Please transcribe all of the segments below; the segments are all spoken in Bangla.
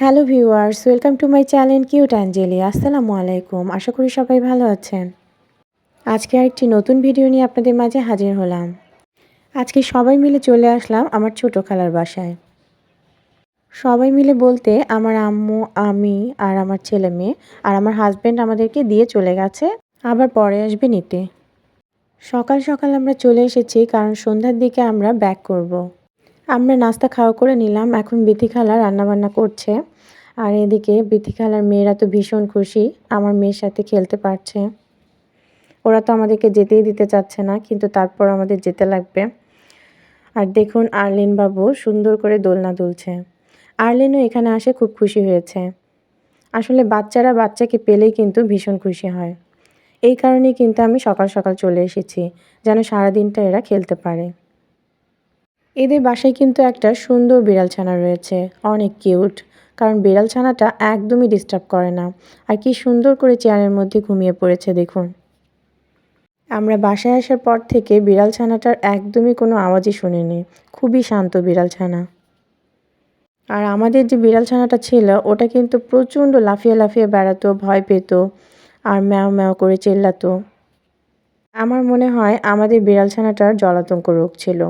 Hello viewers, welcome to my channel cute Angeli. আসসালামু আলাইকুম, আশা করি সবাই ভালো আছেন। আজকে আরেকটি নতুন ভিডিও নিয়ে আপনাদের মাঝে হাজির হলাম। আজকে সবাই মিলে চলে আসলাম আমার ছোট খালার বাসায়। সবাই মিলে বলতে আমার আম্মু, আমি আর আমার ছেলে মেয়ে আর আমার হাজব্যান্ড আমাদেরকে দিয়ে চলে গেছে, আবার পরে আসবে নিতে। সকাল সকাল আমরা চলে এসেছি, কারণ সন্ধ্যার দিকে আমরা ব্যাক করব। আমরা নাস্তা খাওয়া করে নিলাম। এখন বিথি খালা রান্নাবান্না করছে। আর এদিকে বিথি খালার মেয়েরা তো ভীষণ খুশি। আমার মেয়ের সাথে খেলতে পারছে। ওরা তো আমাদেরকে যেতেই দিতে চাচ্ছে না, কিন্তু তারপর আমাদের যেতে লাগবে। আর দেখুন আর্লিন বাবু সুন্দর করে দোলনা দুলছে। আর্লিনও এখানে আসে খুব খুশি হয়েছে। আসলে বাচ্চারা বাচ্চাকে পেলেই কিন্তু ভীষণ খুশি হয়। এই কারণেই কিন্তু আমি সকাল সকাল চলে এসেছি, যেন সারাদিনটা এরা খেলতে পারে। এদের বাসায় কিন্তু একটা সুন্দর বিড়াল ছানা রয়েছে, অনেক কিউট। কারণ বিড়াল ছানাটা একদমই ডিস্টার্ব করে না। আর কি সুন্দর করে চেয়ারের মধ্যে ঘুমিয়ে পড়েছে, দেখুন। আমরা বাসায় আসার পর থেকে বিড়াল ছানাটার একদমই কোনো আওয়াজই শুনিনি। খুবই শান্ত বিড়াল ছানা। আর আমাদের যে বিড়াল ছানাটা ছিল, ওটা কিন্তু প্রচণ্ড লাফিয়ে লাফিয়ে বেড়াতো, ভয় পেত আর ম্যাও ম্যাও করে চেল্লাতো। আমার মনে হয় আমাদের বিড়াল ছানাটার জলাতঙ্ক রোগ ছিল।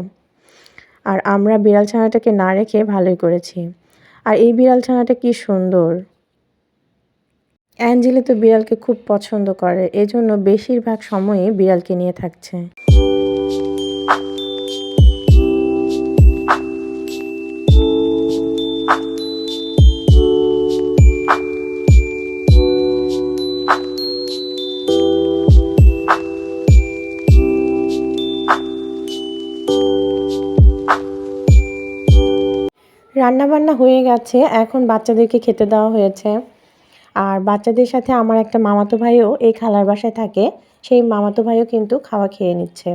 আর আমরা বিড়াল ছানাটাকে না রেখে ভালোই করেছি। আর এই বিড়াল ছানাটা কি সুন্দর। অ্যাঞ্জেলি তো বিড়ালকে খুব পছন্দ করে, এজন্য বেশিরভাগ সময়ই বিড়ালকে নিয়ে থাকছে। হয়ে গেছে, এখন বাচ্চাদেরকে খেতে দেওয়া হয়েছে। আর বাচ্চাদের সাথে আমার একটা মামাতো ভাইও এই খালার বাসায় থাকে, সেই মামাতো ভাইও কিন্তু খাওয়া খেয়ে নিচ্ছে।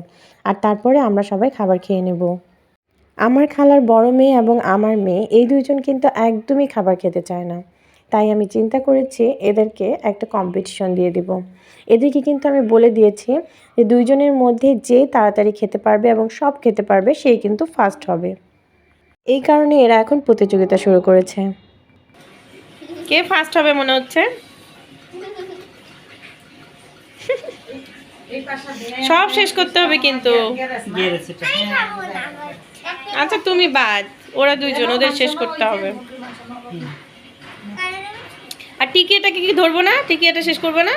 আর তারপরে আমরা সবাই খাবার খেয়ে নেব। আমার খালার বড় মেয়ে এবং আমার মেয়ে, এই দুইজন কিন্তু একদমই খাবার খেতে চায় না। তাই আমি চিন্তা করেছি, এদেরকে একটা কম্পিটিশন দিয়ে দিব। এদেরকে কিন্তু আমি বলে দিয়েছি যে, দুইজনের মধ্যে যে তাড়াতাড়ি খেতে পারবে এবং সব খেতে পারবে সেই কিন্তু ফার্স্ট হবে। এই কারণে এরা এখন প্রতিযোগিতা শুরু করেছে। কে ফার্স্ট হবে মনে হচ্ছে? সব শেষ করতে হবে কিন্তু। আচ্ছা তুমি বাদ। ওরা দুইজন ওদের শেষ করতে হবে। আর টিকিয়াটাকে কি ধরবো না? টিকিয়াটা শেষ করব না।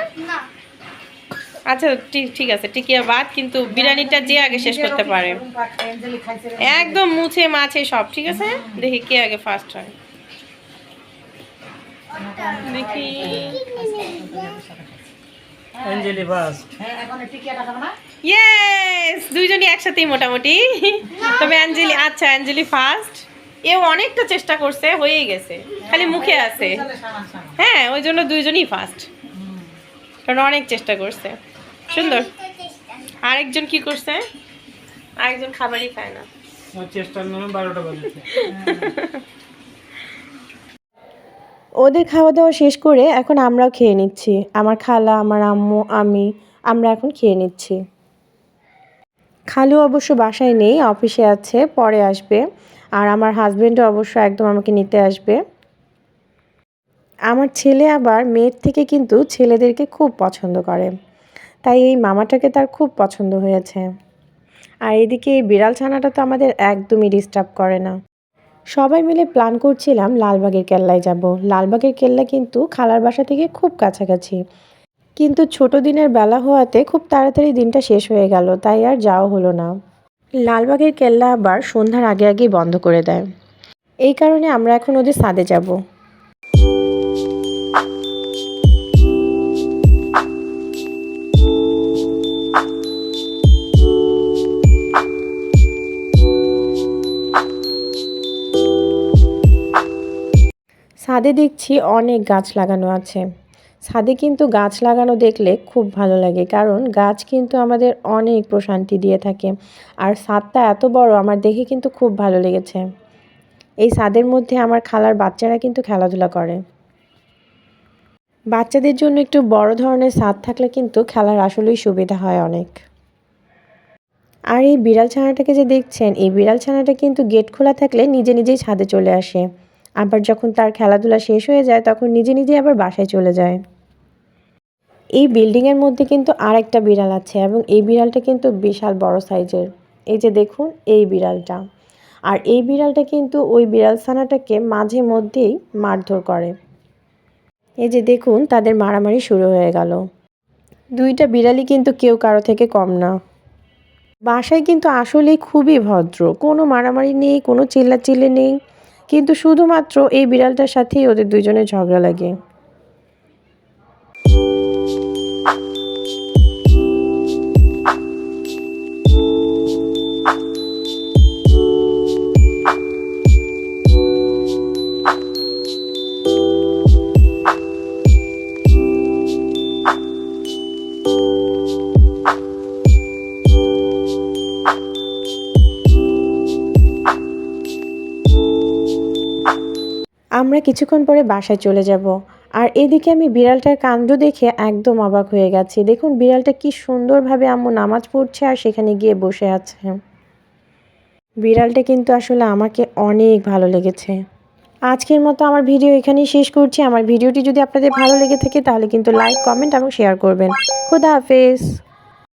আচ্ছা ঠিক ঠিক আছে টিকিয়া বাদ কিন্তু বিরিয়ানিটা যে আগে শেষ করতে পারে। একদম মুছে মাছে সব ঠিক আছে? দেখি কে আগে ফার্স্ট হয়। দেখি। অ্যাঞ্জেলি ফার্স্ট ইয়েস দুইজনই একসাথেই মোটামুটি। তবে অ্যাঞ্জেলি আচ্ছা অ্যাঞ্জেলি ফার্স্ট অনেকটা চেষ্টা করছে হয়েই গেছে। খালি মুখে আছে। হ্যাঁ ওই জন্য দুইজনই ফার্স্ট কারণ অনেক চেষ্টা করছে। সুন্দর। আরেকজন কি করছে? আরেকজন খাবারই খায় না। চেষ্টার নামে বারোটা বাজেছে। ওদের খাওয়া দাওয়া শেষ করে এখন আমরাও খেয়ে নিচ্ছি। আমার খালা আমার আম্মু আমি আমরা এখন খেয়ে নিচ্ছি। খালু অবশ্য বাসায় নেই অফিসে আছে পরে আসবে। আর আমার হাজব্যান্ডও অবশ্য একদম আমাকে নিতে আসবে। আমার ছেলে আবার মেয়ের থেকে কিন্তু ছেলেদেরকে খুব পছন্দ করে। তাই এই মামাটাকে তার খুব পছন্দ হয়েছে। আর এদিকে এই বিড়াল ছানাটা তো আমাদের একদমই ডিস্টার্ব করে না। সবাই মিলে প্ল্যান করছিলাম লালবাগের কেল্লায় যাব। লালবাগের কেল্লা কিন্তু খালার বাসা থেকে খুব কাছাকাছি। কিন্তু ছোট দিনের বেলা হওয়াতে খুব তাড়াতাড়ি দিনটা শেষ হয়ে গেল, তাই আর যাওয়া হলো না। লালবাগের কেল্লা আবার সন্ধ্যার আগে আগেই বন্ধ করে দেয়। এই কারণে আমরা এখন ওদের সাদে যাব। ছাদে দেখছি অনেক গাছ লাগানো আছে। ছাদে কিন্তু গাছ লাগানো দেখলে খুব ভালো লাগে, কারণ গাছ কিন্তু আমাদের অনেক প্রশান্তি দিয়ে থাকে। আর ছাদটা এত বড়, আমার দেখে কিন্তু খুব ভালো লেগেছে। এই ছাদের মধ্যে আমার খালার বাচ্চারা কিন্তু খেলাধুলা করে। বাচ্চাদের জন্য একটু বড় ধরনের ছাদ থাকলে কিন্তু খেলার আসলেই সুবিধা হয় অনেক। আর এই বিড়াল ছানাটাকে যে দেখছেন, এই বিড়াল ছানাটা কিন্তু গেট খোলা থাকলে নিজে নিজেই ছাদে চলে আসে। আবার যখন তার খেলাধুলা শেষ হয়ে যায়, তখন নিজে নিজে আবার বাসায় চলে যায়। এই বিল্ডিংয়ের মধ্যে কিন্তু আর একটা বিড়াল আছে এবং এই বিড়ালটা কিন্তু বিশাল বড় সাইজের এই যে দেখুন, এই বিড়ালটা। আর এই বিড়ালটা কিন্তু ওই বিড়াল ছানাটাকে মাঝে মধ্যেই মারধর করে। এই যে দেখুন, তাদের মারামারি শুরু হয়ে গেল। দুইটা বিড়ালই কিন্তু কেউ কারও থেকে কম না। বাসায় কিন্তু আসলেই খুবই ভদ্র। কোনো মারামারি নেই, কোনো চিল্লাচিল্লি নেই। কিন্তু শুধুমাত্র এই বিড়ালটার সাথেই ওদের দুজনের ঝগড়া লাগে। আমরা কিছুক্ষণ পরে বাসায় চলে যাব। আর এদিকে আমি বিড়ালটার কাণ্ড দেখে একদম অবাক হয়ে গেছি। দেখুন, বিড়ালটা কি সুন্দরভাবে আম্মু নামাজ পড়ছে আর সেখানে গিয়ে বসে আছে। বিড়ালটা কিন্তু আসলে আমাকে অনেক ভালো লেগেছে। আজকের মতো আমার ভিডিও এখানেই শেষ করছি। আমার ভিডিওটি যদি আপনাদের ভালো লেগে থাকে তাহলে কিন্তু লাইক কমেন্ট এবং শেয়ার করবেন। খুদা হাফেজ।